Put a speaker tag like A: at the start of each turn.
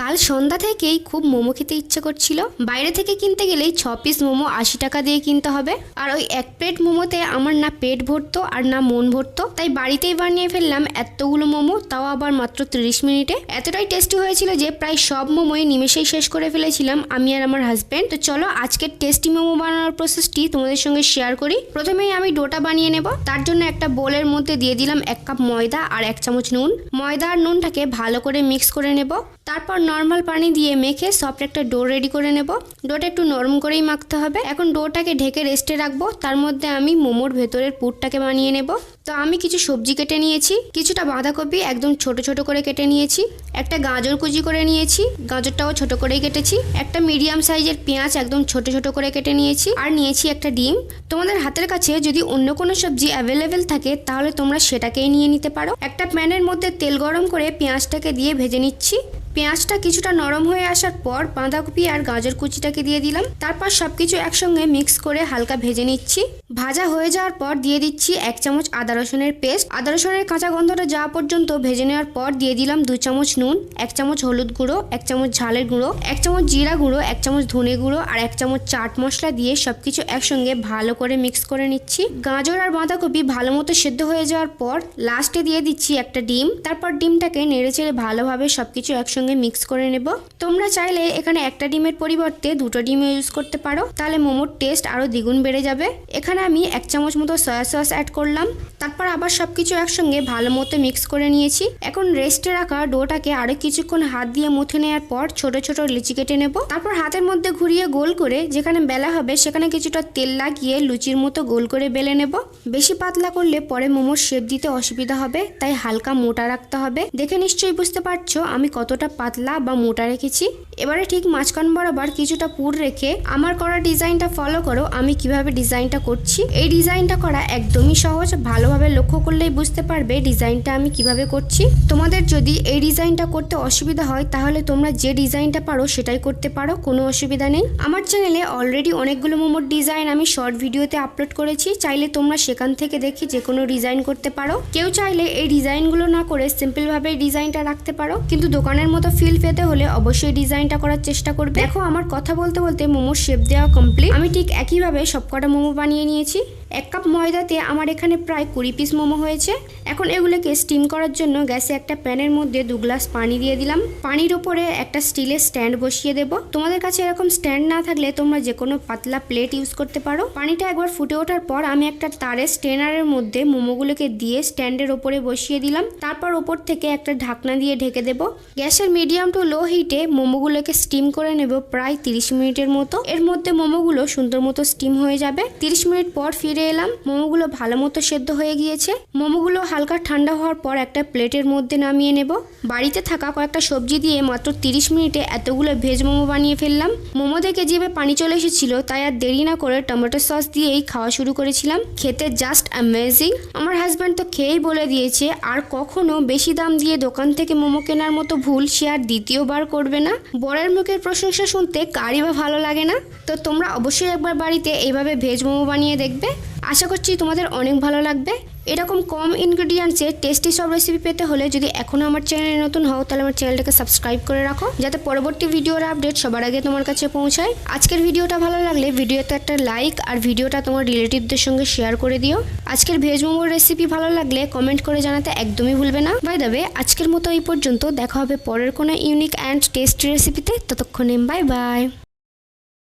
A: কাল সন্ধ্যা থেকেই খুব মোমো খেতে ইচ্ছে করছিল। বাইরে থেকে কিনতে গেলেই ছ পিস মোমো আশি টাকা দিয়ে কিনতে হবে। আর ওই এক প্লেট মোমোতে আমার না পেট ভরতো আর না মন ভরতো। তাই বাড়িতেই বানিয়ে ফেললাম এতগুলো মোমো, তাও আবার মাত্র তিরিশ মিনিটে। এতটাই টেস্টি হয়েছিল যে প্রায় সব মোমোই নিমেষেই শেষ করে ফেলেছিলাম আমি আর আমার হাজব্যান্ড তো চলো আজকের টেস্টি মোমো বানানোর প্রসেসটি তোমাদের সঙ্গে শেয়ার করি। প্রথমেই আমি ডোটা বানিয়ে নেব। তার জন্য একটা বোলের মধ্যে দিয়ে দিলাম এক কাপ ময়দা আর এক চামচ নুন। ময়দা আর নুনটাকে ভালো করে মিক্স করে নেব। তারপর নর্মাল পানি দিয়ে মেখে সফট একটা ডো রেডি করে নেব। ডোটা একটু নরম করেই মাখতে হবে। এখন ডোটাকে ঢেকে রেস্টে রাখব। তার মধ্যে আমি মোমোর ভেতরের পুরটাকে বানিয়ে নেব। তো আমি কিছু সবজি কেটে নিয়েছি। কিছুটা বাঁধাকপি একদম ছোট ছোট করে কেটে নিয়েছি। একটা গাজর কুচি করে নিয়েছি। গাজরটাও ছোট করেই কেটেছি। একটা মিডিয়াম সাইজের পেঁয়াজ একদম ছোট ছোট করে কেটে নিয়েছি। আর নিয়েছি একটা ডিম। তোমাদের হাতের কাছে যদি অন্য কোনো সবজি অ্যাভেলেবেল থাকে, তাহলে তোমরা সেটাকেই নিয়ে নিতে পারো। একটা প্যানের মধ্যে তেল গরম করে পেঁয়াজটাকে দিয়ে ভেজে নিচ্ছি। পেঁয়াজটা কিছুটা নরম হয়ে আসার পর বাঁধাকপি আর গাজর কুচিটাকে দিয়ে দিলাম। তারপর সবকিছু একসঙ্গে মিক্স করে হালকা ভেজে নিচ্ছি। ভাজা হয়ে যাওয়ার পর দিয়ে দিচ্ছি এক চামচ আদা রসুনের পেস্ট। আদা রসুনের কাঁচা গন্ধটা যাওয়া পর্যন্ত ভেজে নেওয়ার পর দিয়ে দিলাম দু চামচ নুন, এক চামচ হলুদ গুঁড়ো, এক চামচ ঝালের গুঁড়ো, এক চামচ জিরা গুঁড়ো, এক চামচ ধনে গুঁড়ো আর এক চামচ চাট মশলা দিয়ে সবকিছু একসঙ্গে ভালো করে মিক্স করে নিচ্ছি। গাজর আর বাঁধাকপি ভালো মতো সেদ্ধ হয়ে যাওয়ার পর লাস্টে দিয়ে দিচ্ছি একটা ডিম। তারপর ডিমটাকে নেড়ে চেড়ে ভালোভাবে সবকিছু একসঙ্গে মিক্স করে নেব। তোমরা চাইলে এখানে একটা ডিমের পরিবর্তে দুটো ডিম ইউজ করতে পারো। তাহলে মোমোর টেস্ট আরও দ্বিগুণ বেড়ে যাবে। এখানে আমি এক চামচ মতো সয়া সস অ্যাড করলাম। তারপর আবার সবকিছু একসঙ্গে ভালো মতো মিক্স করে নিয়েছি। এখন রেস্টে রাখা ডোটাকে আরও কিছুক্ষণ হাত দিয়ে মুথে নেওয়ার পর ছোট ছোট লিচি কেটে নেব। তারপর হাতের মধ্যে ঘুরিয়ে গোল করে যেখানে বেলা হবে সেখানে কিছুটা তেল লাগিয়ে লুচির মতো গোল করে বেলে নেব। বেশি পাতলা করলে পরে মোমোর শেপ দিতে অসুবিধা হবে, তাই হালকা মোটা রাখতে হবে। দেখে নিশ্চয়ই বুঝতে পারছ আমি কতটা পাতলা বা মোটা রেখেছি। এবারে ঠিক মাঝখান বরাবর কিছুটা পুর রেখে আমার করা ডিজাইনটা ফলো করো, আমি কীভাবে ডিজাইনটা করছি। এই ডিজাইনটা করা একদমই সহজ। ভালোভাবে লক্ষ্য করলেই বুঝতে পারবে ডিজাইনটা আমি কীভাবে করছি। তোমাদের যদি এই ডিজাইনটা করতে অসুবিধা হয়, তাহলে তোমরা যে ডিজাইনটা পারো সেটাই করতে পারো, কোনো অসুবিধা নেই। আমার চ্যানেলে অলরেডি অনেকগুলো মোমোর ডিজাইন আমি শর্ট ভিডিওতে আপলোড করেছি। চাইলে তোমরা সেখান থেকে দেখে যে কোনো ডিজাইন করতে পারো। কেউ চাইলে এই ডিজাইনগুলো না করে সিম্পলভাবে ডিজাইনটা রাখতে পারো। কিন্তু দোকানের মতো ফিল পেতে হলে অবশ্যই ডিজাইনটা করার চেষ্টা করবে। দেখো, আমার কথা বলতে বলতে মোমোর শেপ দেওয়া কমপ্লিট আমি ঠিক একইভাবে সবকটা মোমো বানিয়ে নিয়েছি। gente. এক কাপ ময়দাতে আমার এখানে প্রায় কুড়ি পিস মোমো হয়েছে। এখন এগুলোকে স্টিম করার জন্য গ্যাসে একটা প্যানের মধ্যে দু গ্লাস পানি দিয়ে দিলাম। পানির ওপরে একটা স্টিলের স্ট্যান্ড বসিয়ে দেব। তোমাদের কাছে এরকম স্ট্যান্ড না থাকলে তোমরা যে কোনো পাতলা প্লেট ইউজ করতে পারো। পানিটা একবার ফুটে ওঠার পর আমি একটা তারের স্টেনারের মধ্যে মোমোগুলোকে দিয়ে স্ট্যান্ডের ওপরে বসিয়ে দিলাম। তারপর ওপর থেকে একটা ঢাকনা দিয়ে ঢেকে দেব। গ্যাসের মিডিয়াম টু লো হিটে মোমোগুলোকে স্টিম করে নেব প্রায় তিরিশ মিনিটের মতো। এর মধ্যে মোমোগুলো সুন্দর মতো স্টিম হয়ে যাবে। তিরিশ মিনিট পর ফিরে এলাম। মোমোগুলো ভালো মতো সেদ্ধ হয়ে গিয়েছে। মোমোগুলো হালকা ঠান্ডা হওয়ার পর একটা প্লেটের মধ্যে নামিয়ে নেব। বাড়িতে থাকা কয়েকটা সবজি দিয়ে মাত্র তিরিশ মিনিটে এতগুলো ভেজ মোমো বানিয়ে ফেললাম। মোমো থেকে জিভে পানি চলে এসেছিল, তাই আর দেরি না করে টমেটো সস দিয়েই খাওয়া শুরু করেছিলাম। খেতে জাস্ট অ্যামেজিং আমার হাজব্যান্ড তো খেয়েই বলে দিয়েছে, আর কখনো বেশি দাম দিয়ে দোকান থেকে মোমো কেনার মতো ভুল সে আর দ্বিতীয়বার করবে না। বরের মুখের প্রশংসা শুনতে কারই বা ভালো লাগে না? তো তোমরা অবশ্যই একবার বাড়িতে এইভাবে ভেজ মোমো বানিয়ে দেখবে। আশা করছি তোমাদের অনেক ভালো লাগবে। এরকম কম ইনগ্রিডিয়েন্টসে টেস্টি সব রেসিপি পেতে হলে যদি এখনও আমার চ্যানেলে নতুন হও, তাহলে আমার চ্যানেলটাকে সাবস্ক্রাইব করে রাখো। যাতে পরবর্তী ভিডিওর আপডেট সবার আগে তোমার কাছে পৌঁছায়। আজকের ভিডিওটা ভালো লাগলে ভিডিওতে একটা লাইক আর ভিডিওটা তোমার রিলেটিভদের সঙ্গে শেয়ার করে দিও। আজকের ভেজ মোমোর রেসিপি ভালো লাগলে কমেন্ট করে জানাতে একদমই ভুলবে না। বাই দাবে আজকের মতো এই পর্যন্ত। দেখা হবে পরের কোনো ইউনিক অ্যান্ড টেস্টি রেসিপিতে ততক্ষণে বাই বাই